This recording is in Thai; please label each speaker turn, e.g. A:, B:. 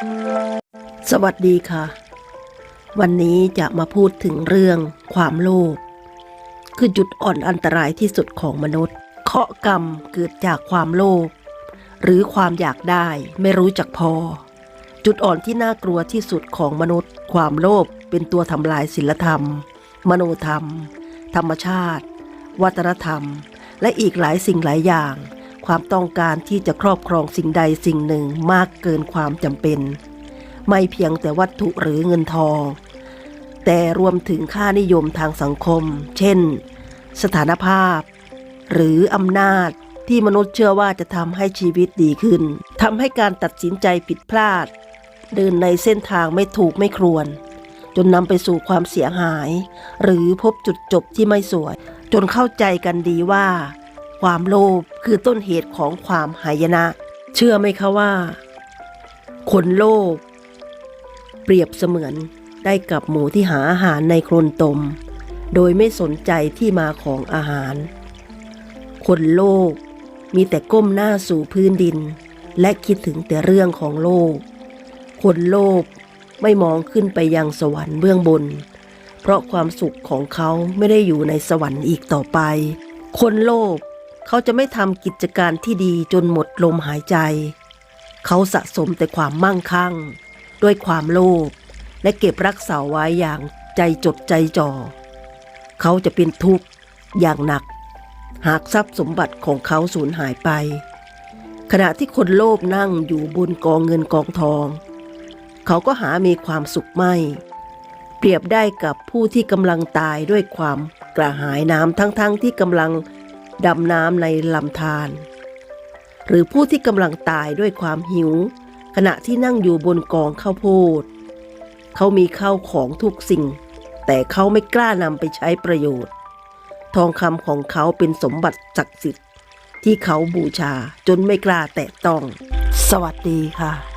A: สวัสดีค่ะ วันนี้จะมาพูดถึงเรื่องความโลภคือจุดอ่อนอันตรายที่สุดของมนุษย์ เคาะกรรมเกิดจากความโลภหรือความอยากได้ไม่รู้จักพอ จุดอ่อนที่น่ากลัวที่สุดของมนุษย์ ความโลภเป็นตัวทำลายศีลธรรม มโนธรรม ธรรมชาติ วัฒนธรรม และอีกหลายสิ่งหลายอย่าง ความต้องการที่จะครอบครองสิ่งใดสิ่งหนึ่งมากเกินความจำเป็น ไม่เพียงแต่วัตถุหรือเงินทอง แต่รวมถึงค่านิยมทางสังคม เช่น สถานภาพ หรืออำนาจที่มนุษย์เชื่อว่าจะทำให้ชีวิตดีขึ้นทำให้การตัดสินใจผิดพลาด เดินในเส้นทางไม่ถูกไม่ครวนจนนำไปสู่ความเสียหาย หรือพบจุดจบที่ไม่สวย จนเข้าใจกันดีว่า ความโลภคือต้นเหตุของความหายนะ เชื่อไหมคะว่า คนโลภเปรียบเสมือนได้กับหมูที่หาอาหารในโคลนตม โดยไม่สนใจที่มาของอาหาร คนโลภมีแต่ก้มหน้าสู่พื้นดิน และคิดถึงแต่เรื่องของโลก คนโลภไม่มองขึ้นไปยังสวรรค์เบื้องบน เพราะความสุขของเขาไม่ได้อยู่ในสวรรค์อีกต่อไป คนโลภ เขาจะไม่ทำกิจการที่ดีจนหมดลมหายใจ เขาสะสมแต่ความมั่งคั่ง ด้วยความโลภและเก็บรักษาไว้อย่างใจจดใจจ่อ เขาจะเป็นทุกข์อย่างหนัก หากทรัพย์สมบัติของเขาสูญหายไป ขณะที่คนโลภนั่งอยู่บนกองเงินกองทอง เขาก็หามีความสุขไม่ เปรียบได้กับผู้ที่กำลังตายด้วยความกระหายน้ำทั้งๆทที่กำลัง ดำน้ำในลำธารหรือผู้ที่กำลังตายด้วยความหิว ขณะที่นั่งอยู่บนกองข้าวโพด เขามีข้าวของทุกสิ่ง แต่เขาไม่กล้านำไปใช้ประโยชน์ ทองคำของเขาเป็นสมบัติศักดิ์สิทธิ์ที่เขาบูชาจนไม่กล้าแตะต้อง สวัสดีค่ะ